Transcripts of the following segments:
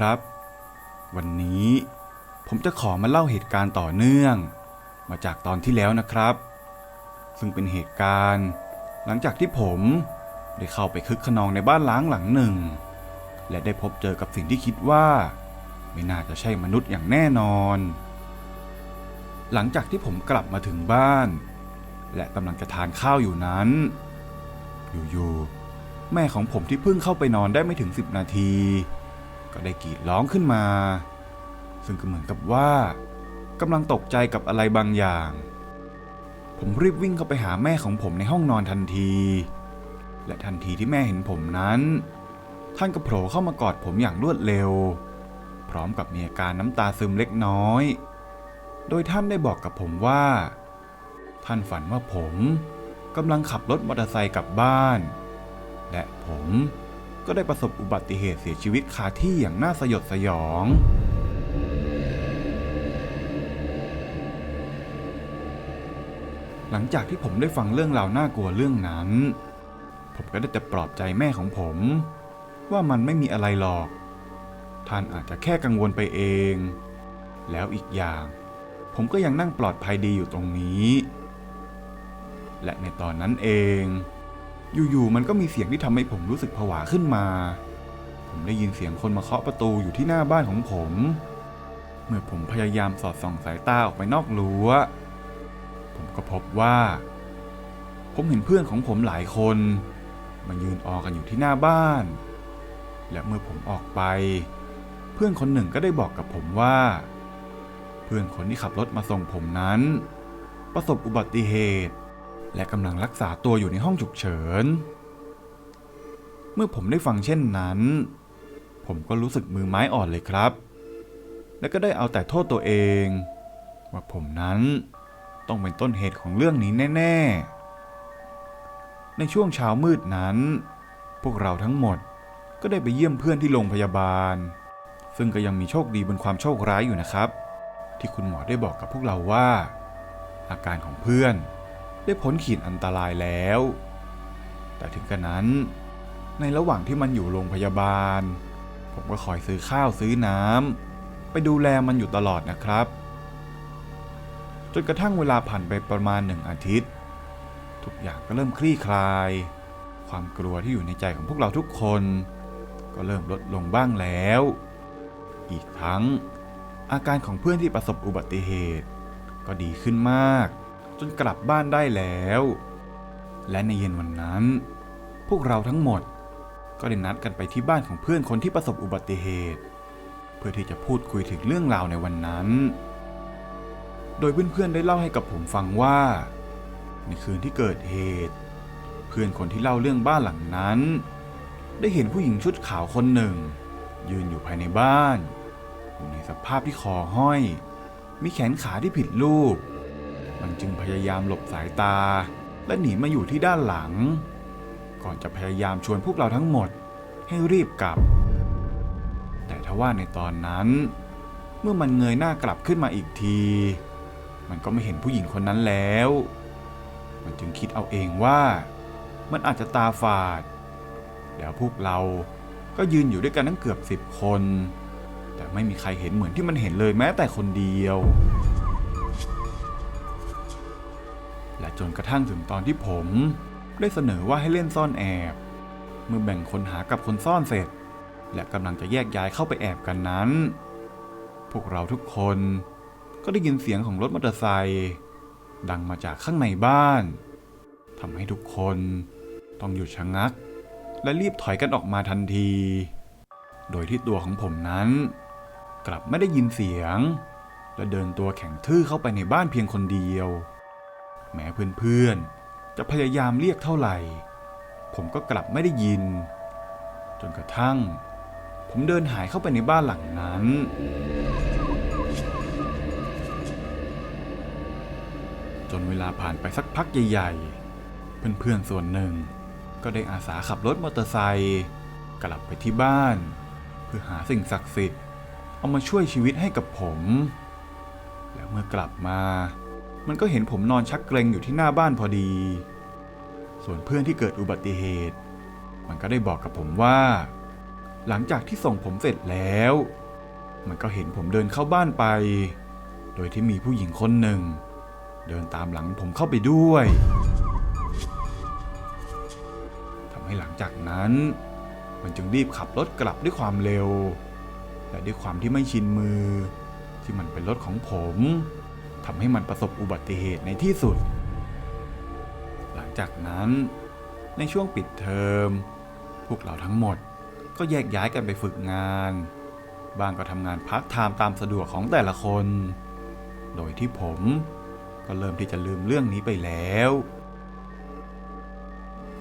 วัสดีครับ วันนี้ผมจะขอมาเล่าเหตุการณ์ต่อเนื่อง มาจากตอนที่แล้วนะครับ ซึ่งเป็นเหตุการณ์ หลังจากที่ผมได้เข้าไปคึกขนองในบ้านล้างหลังหนึ่ง และได้พบเจอกับสิ่งที่คิดว่า ไม่น่าจะใช่มนุษย์อย่างแน่นอน หลังจากที่ผมกลับมาถึงบ้าน และกำลังจะทานข้าวอยู่นั้น อยู่ๆแม่ของผมที่เพิ่งเข้าไปนอนได้ไม่ถึง10นาที ก็ได้กรีดร้องขึ้นมา ซึ่งก็เหมือนกับว่ากำลังตกใจกับอะไรบางอย่าง ผมรีบวิ่งเข้าไปหาแม่ของผมในห้องนอนทันที และทันทีที่แม่เห็นผมนั้น ท่านก็โผล่เข้ามากอดผมอย่างรวดเร็ว พร้อมกับมีอาการน้ำตาซึมเล็กน้อย โดยท่านได้บอกกับผมว่า ท่านฝันว่าผมกำลังขับรถมอเตอร์ไซค์กลับบ้าน และผม ก็ได้ประสบอุบัติเหตุเสียชีวิตคาที่อย่างน่าสยดสยอง หลังจากที่ผมได้ฟังเรื่องราวน่ากลัวเรื่องนั้น ผมก็ได้แต่ปลอบใจแม่ของผม ว่ามันไม่มีอะไรหรอก ท่านอาจจะแค่กังวลไปเอง แล้วอีกอย่าง ผมก็ยังนั่งปลอดภัยดีอยู่ตรงนี้ และในตอนนั้นเอง อยู่ๆมันก็มีเสียงที่ทำให้ผมรู้สึกผวาขึ้นมา ผมได้ยินเสียงคนมาเคาะประตูอยู่ที่หน้าบ้านของผม เมื่อผมพยายามสอดส่องสายตาออกไปนอกรั้ว ผมก็พบว่า ผมเห็นเพื่อนของผมหลายคนมายืนออกันอยู่ที่หน้าบ้าน และเมื่อผมออกไป เพื่อนคนหนึ่งก็ได้บอกกับผมว่า เพื่อนคนที่ขับรถมาส่งผมนั้น ประสบอุบัติเหตุ และกำลังรักษาตัวอยู่ในห้องฉุกเฉิน เมื่อผมได้ฟังเช่นนั้น ผมก็รู้สึกมือไม้อ่อนเลยครับ และก็ได้เอาแต่โทษตัวเอง ว่าผมนั้นต้องเป็นต้นเหตุของเรื่องนี้แน่ ๆ ในช่วงเช้ามืดนั้น พวกเราทั้งหมดก็ได้ไปเยี่ยมเพื่อนที่โรงพยาบาล ซึ่งก็ยังมีโชคดีบนความโชคร้ายอยู่นะครับ ที่คุณหมอได้บอกกับพวกเราว่า อาการของเพื่อน ได้พ้นขีดอันตรายแล้ว แต่ถึงกระนั้น ในระหว่างที่มันอยู่โรงพยาบาล ผมก็คอยซื้อข้าวซื้อน้ำไปดูแลมันอยู่ตลอดนะครับ จนกระทั่งเวลาผ่านไปประมาณหนึ่งอาทิตย์ ทุกอย่างก็เริ่มคลี่คลาย ความกลัวที่อยู่ในใจของพวกเราทุกคน ก็เริ่มลดลงบ้างแล้ว อีกทั้งอาการของเพื่อนที่ประสบอุบัติเหตุ ก็ดีขึ้นมาก จนกลับบ้านได้แล้ว และในเย็นวันนั้น พวกเราทั้งหมดก็ได้นัดกันไปที่บ้านของเพื่อนคนที่ประสบอุบัติเหตุ เพื่อที่จะพูดคุยถึงเรื่องราวในวันนั้น โดยเพื่อนๆได้เล่าให้กับผมฟังว่า ในคืนที่เกิดเหตุ เพื่อนคนที่เล่าเรื่องบ้านหลังนั้น ได้เห็นผู้หญิงชุดขาวคนหนึ่ง ยืนอยู่ภายในบ้าน อยู่ในสภาพที่คอห้อย มีแขนขาที่ผิดรูป มันจึงพยายามหลบสายตา และหนีมาอยู่ที่ด้านหลัง ก่อนจะพยายามชวนพวกเราทั้งหมดให้รีบกลับ แต่ทว่าในตอนนั้น เมื่อมันเงยหน้ากลับขึ้นมาอีกที มันก็ไม่เห็นผู้หญิงคนนั้นแล้ว มันจึงคิดเอาเองว่ามันอาจจะตาฝาด แล้วพวกเราก็ยืนอยู่ด้วยกันทั้งเกือบสิบคน แต่ไม่มีใครเห็นเหมือนที่มันเห็นเลยแม้แต่คนเดียว จนกระทั่งถึงตอนที่ผม ได้เสนอว่าให้เล่นซ่อนแอบ เมื่อแบ่งคนหากับคนซ่อนเสร็จ และกำลังจะแยกย้ายเข้าไปแอบกันนั้น พวกเราทุกคนก็ได้ยินเสียงของรถมอเตอร์ไซค์ดังมาจากข้างในบ้านทำให้ทุกคนต้องหยุดชะงัก และรีบถอยกันออกมาทันที โดยที่ตัวของผมนั้น กลับไม่ได้ยินเสียง และเดินตัวแข็งทื่อเข้าไปในบ้านเพียงคนเดียว แม้เพื่อนๆ จะพยายามเรียกเท่าไหร่ ผมก็กลับไม่ได้ยิน จนกระทั่ง ผมเดินหายเข้าไปในบ้านหลังนั้น จนเวลาผ่านไปสักพักใหญ่ ๆ เพื่อนๆส่วนหนึ่ง ก็ได้อาสาขับรถมอเตอร์ไซค์กลับไปที่บ้าน เพื่อหาสิ่งศักดิ์สิทธิ์เอามาช่วยชีวิตให้กับผม แล้วเมื่อกลับมา มันก็เห็นผมนอนชักเกรงอยู่ที่หน้าบ้านพอดี ส่วนเพื่อนที่เกิดอุบัติเหตุ มันก็ได้บอกกับผมว่า หลังจากที่ส่งผมเสร็จแล้ว มันก็เห็นผมเดินเข้าบ้านไป โดยที่มีผู้หญิงคนหนึ่ง เดินตามหลังผมเข้าไปด้วยทำให้หลังจากนั้น มันจึงรีบขับรถกลับด้วยความเร็ว และด้วยความที่ไม่ชินมือ ที่มันเป็นรถของผม ทำให้มันประสบอุบัติเหตุในที่สุด หลังจากนั้น ในช่วงปิดเทอม พวกเราทั้งหมดก็แยกย้ายกันไปฝึกงาน บางก็ทำงานพักไทม์ตามสะดวกของแต่ละคน โดยที่ผมก็เริ่มที่จะลืมเรื่องนี้ไปแล้ว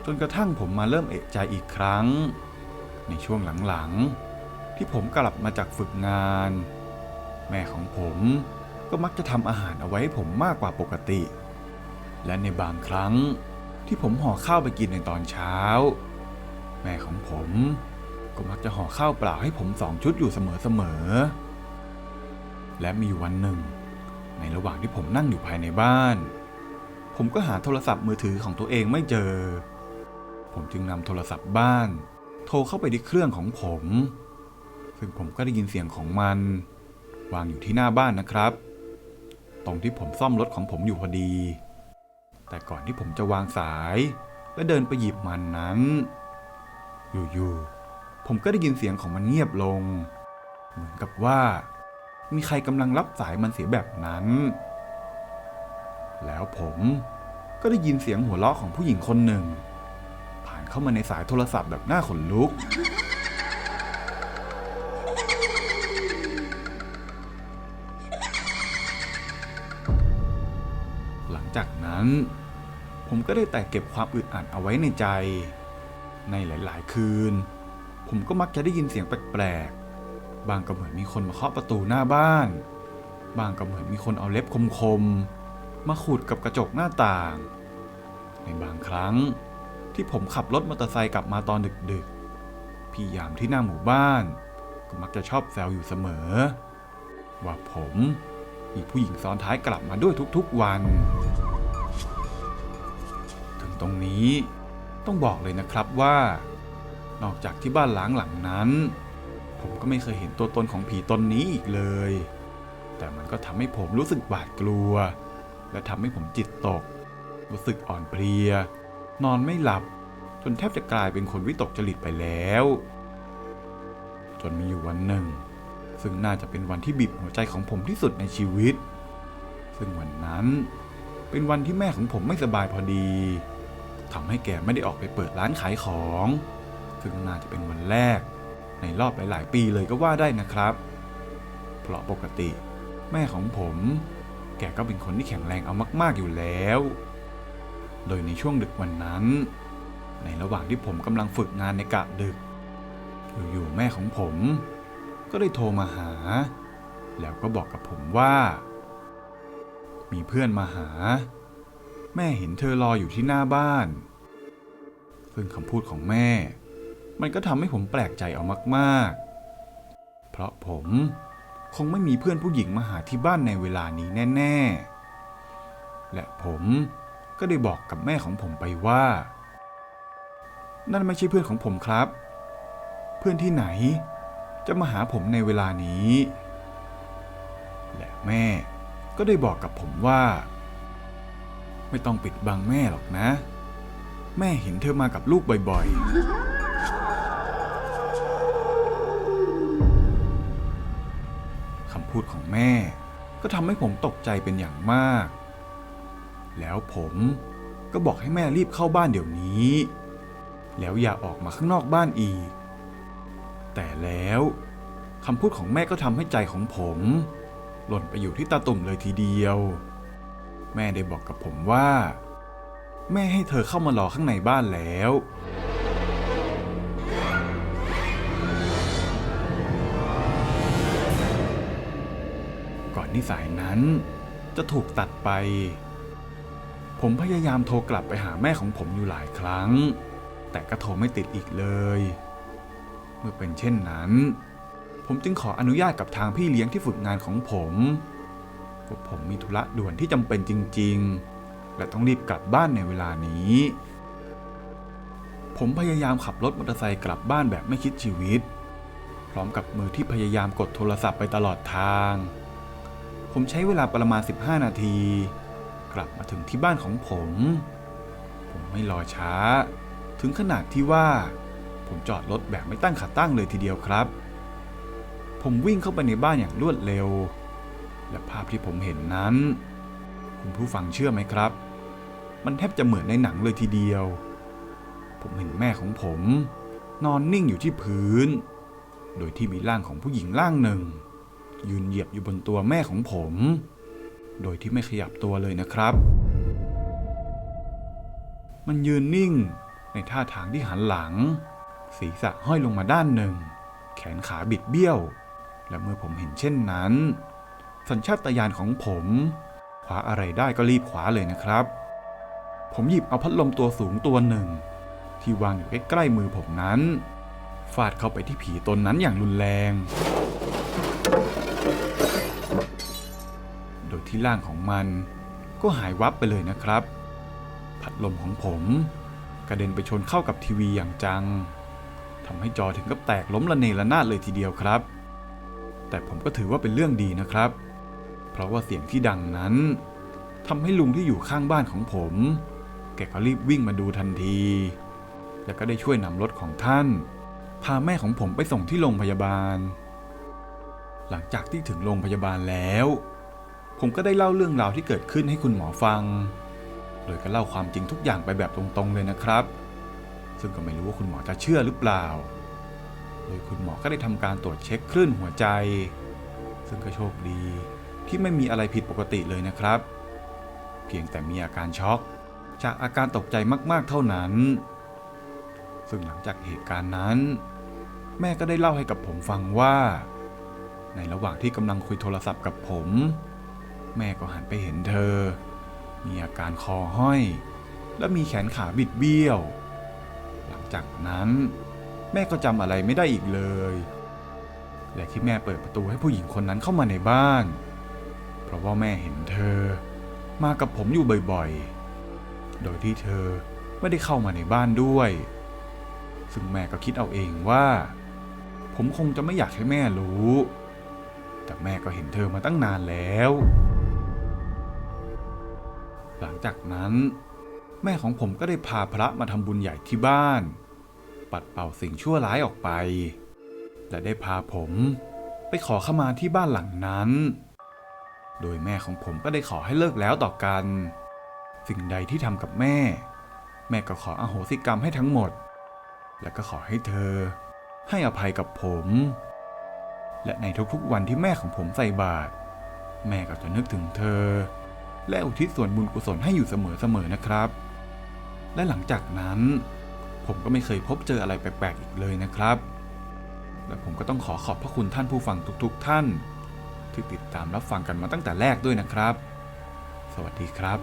จนกระทั่งผมมาเริ่มเอะใจอีกครั้ง ในช่วงหลังๆที่ผมกลับมาจากฝึกงาน แม่ของผม ก็มักจะทำอาหารเอาไว้ให้ผมมากกว่าปกติ และในบางครั้งที่ผมห่อข้าวไปกินในตอนเช้า แม่ของผมก็มักจะห่อข้าวเปล่าให้ผมสองชุดอยู่เสมอๆและมีอยู่วันหนึ่ง ในระหว่างที่ผมนั่งอยู่ภายในบ้าน ผมก็หาโทรศัพท์มือถือของตัวเองไม่เจอ ผมจึงนำโทรศัพท์บ้าน โทรเข้าไปที่เครื่องของผม ซึ่งผมก็ได้ยินเสียงของมัน วางอยู่ที่หน้าบ้านนะครับ รงที่ผมซ่อมรถของผมอยู่พอดี แต่ก่อนที่ผมจะวางสาย และเดินไปหยิบมันนั้น อยู่ๆ ผมก็ได้ยินเสียงของมันเงียบลง เหมือนกับว่า มีใครกำลังรับสายมันเสียแบบนั้น แล้วผมก็ได้ยินเสียงหัวเราะของผู้หญิงคนหนึ่ง ผ่านเข้ามาในสายโทรศัพท์แบบหน้าขนลุก นั้น ผมก็ได้แต่เก็บความอึดอัดเอาไว้ในใจ ในหลายๆ คืน ผมก็มักจะได้ยินเสียงแปลกๆ บางก็เหมือนมีคนมาเคาะประตูหน้าบ้าน บางก็เหมือนมีคนเอาเล็บคมๆ มาขูดกับกระจกหน้าต่าง ในบางครั้งที่ผมขับรถมอเตอร์ไซค์กลับมาตอนดึกๆ พี่ยามที่หน้าหมู่บ้าน ก็มักจะชอบแซวอยู่เสมอ ว่าผมมีผู้หญิงซ้อนท้ายกลับมาด้วยทุกๆวัน ตรงนี้ต้องบอกเลยนะครับว่า นอกจากที่บ้านหล้างหลังนั้น ผมก็ไม่เคยเห็นตัวตนของผีตนนี้อีกเลย แต่มันก็ทำให้ผมรู้สึกหวาดกลัว และทำให้ผมจิตตก รู้สึกอ่อนเพลีย นอนไม่หลับ จนแทบจะกลายเป็นคนวิตกจริตไปแล้ว จนมีอยู่วันหนึ่ง ซึ่งน่าจะเป็นวันที่บีบหัวใจของผมที่สุดในชีวิต ซึ่งวันนั้นเป็นวันที่แม่ของผมไม่สบายพอดี ทำให้แกไม่ได้ออกไปเปิดร้านขายของซึ่งน่าจะเป็นวันแรก ในรอบหลาย ๆ ปีเลยก็ว่าได้นะครับ เพราะปกติ แม่ของผม แกก็เป็นคนที่แข็งแรงเอามาก ๆ อยู่แล้ว โดยในช่วงดึกวันนั้น ในระหว่างที่ผมกำลังฝึกงานในกะดึก อยู่ ๆ แม่ของผม ก็ได้โทรมาหา แล้วก็บอกกับผมว่า มีเพื่อนมาหา แม่เห็นเธอรออยู่ที่หน้าบ้าน ซึ่งคำพูดของแม่ มันก็ทำให้ผมแปลกใจเอามากๆ เพราะผมคงไม่มีเพื่อนผู้หญิงมาหาที่บ้านในเวลานี้แน่ ๆ และผมก็ได้บอกกับแม่ของผมไปว่า นั่นไม่ใช่เพื่อนของผมครับ เพื่อนที่ไหนจะมาหาผมในเวลานี้ และแม่ก็ได้บอกกับผมว่า ไม่ต้องปิดบังแม่หรอกนะ แม่เห็นเธอมากับลูกบ่อยๆคำพูดของแม่ก็ทำให้ผมตกใจเป็นอย่างมาก แล้วผมก็บอกให้แม่รีบเข้าบ้านเดี๋ยวนี้ แล้วอย่าออกมาข้างนอกบ้านอีก แต่แล้วคำพูดของแม่ก็ทำให้ใจของผม หล่นไปอยู่ที่ตาตุ่มเลยทีเดียว แม่ได้บอกกับผมว่า แม่ให้เธอเข้ามารอข้างในบ้านแล้ว ก่อนที่สายนั้นจะถูกตัดไป ผมพยายามโทรกลับไปหาแม่ของผมอยู่หลายครั้ง แต่ก็โทรไม่ติดอีกเลย เมื่อเป็นเช่นนั้น ผมจึงขออนุญาตกับทางพี่เลี้ยงที่ฝึกงานของผม ว่าผมมีธุระด่วนที่จำเป็นจริง ๆ และต้องรีบกลับบ้านในเวลานี้ ผมพยายามขับรถมอเตอร์ไซค์กลับบ้านแบบไม่คิดชีวิต พร้อมกับมือที่พยายามกดโทรศัพท์ไปตลอดทาง ผมใช้เวลาประมาณ 15 นาที กลับมาถึงที่บ้านของผม ผมไม่รอช้า ถึงขนาดที่ว่า ผมจอดรถแบบไม่ตั้งขาตั้งเลยทีเดียวครับ ผมวิ่งเข้าไปในบ้านอย่างรวดเร็ว และภาพที่ผมเห็นนั้น คุณผู้ฟังเชื่อไหมครับ มันแทบจะเหมือนในหนังเลยทีเดียว ผมเห็นแม่ของผม นอนนิ่งอยู่ที่พื้น โดยที่มีร่างของผู้หญิงร่างหนึ่ง ยืนเหยียบอยู่บนตัวแม่ของผม โดยที่ไม่ขยับตัวเลยนะครับ มันยืนนิ่งในท่าทางที่หันหลัง ศีรษะห้อยลงมาด้านหนึ่ง แขนขาบิดเบี้ยว และเมื่อผมเห็นเช่นนั้น สัญชาตญาณของผมคว้าอะไรได้ก็รีบคว้าเลยนะครับ ผมหยิบเอาพัดลมตัวสูงตัวหนึ่ง ที่วางอยู่ใกล้ๆมือผมนั้น ฟาดเข้าไปที่ผีตนนั้นอย่างรุนแรง โดยที่ร่างของมันก็หายวับไปเลยนะครับ พัดลมของผมกระเด็นไปชนเข้ากับทีวีอย่างจังทำให้จอถึงกับแตกล้มระเนระนาดเลยทีเดียวครับ แต่ผมก็ถือว่าเป็นเรื่องดีนะครับ ราะว่าเสียงที่ดังนั้นทำให้ลุงที่อยู่ข้างบ้านของผม แกก็รีบวิ่งมาดูทันที แล้วก็ได้ช่วยนำรถของท่าน พาแม่ของผมไปส่งที่โรงพยาบาล หลังจากที่ถึงโรงพยาบาลแล้ว ผมก็ได้เล่าเรื่องราวที่เกิดขึ้นให้คุณหมอฟัง โดยก็เล่าความจริงทุกอย่างไปแบบตรงๆเลยนะครับ ซึ่งก็ไม่รู้ว่าคุณหมอจะเชื่อหรือเปล่า โดยคุณหมอก็ได้ทำการตรวจเช็คคลื่นหัวใจ ซึ่งก็โชคดี ที่ไม่มีอะไรผิดปกติเลยนะครับ เพียงแต่มีอาการช็อกจากอาการตกใจมากๆเท่านั้น ซึ่งหลังจากเหตุการณ์นั้น แม่ก็ได้เล่าให้กับผมฟังว่า ในระหว่างที่กำลังคุยโทรศัพท์กับผม แม่ก็หันไปเห็นเธอ มีอาการคอห้อย และมีแขนขาบิดเบี้ยว หลังจากนั้นแม่ก็จำอะไรไม่ได้อีกเลย และที่แม่เปิดประตูให้ผู้หญิงคนนั้นเข้ามาในบ้าน เพราะว่าแม่เห็นเธอ มากับผมอยู่บ่อยๆ โดยที่เธอไม่ได้เข้ามาในบ้านด้วย ซึ่งแม่ก็คิดเอาเองว่า ผมคงจะไม่อยากให้แม่รู้ แต่แม่ก็เห็นเธอมาตั้งนานแล้ว หลังจากนั้น แม่ของผมก็ได้พาพระมาทำบุญใหญ่ที่บ้าน ปัดเป่าสิ่งชั่วร้ายออกไป และได้พาผมไปขอขมาที่บ้านหลังนั้น โดยแม่ของผมก็ได้ขอให้เลิกแล้วต่อกัน สิ่งใดที่ทำกับแม่ แม่ก็ขออโหสิกรรมให้ทั้งหมด และก็ขอให้เธอ ให้อภัยกับผม และในทุกๆวันที่แม่ของผมใส่บาตรแม่ก็จะนึกถึงเธอ และอุทิศส่วนบุญกุศลให้อยู่เสมอๆนะครับ และหลังจากนั้น ผมก็ไม่เคยพบเจออะไรแปลกๆอีกเลยนะครับ และผมก็ต้องขอขอบพระคุณท่านผู้ฟังทุก ๆ ท่าน ที่ติดตามรับฟังกันมาตั้งแต่แรกด้วยนะครับ สวัสดีครับ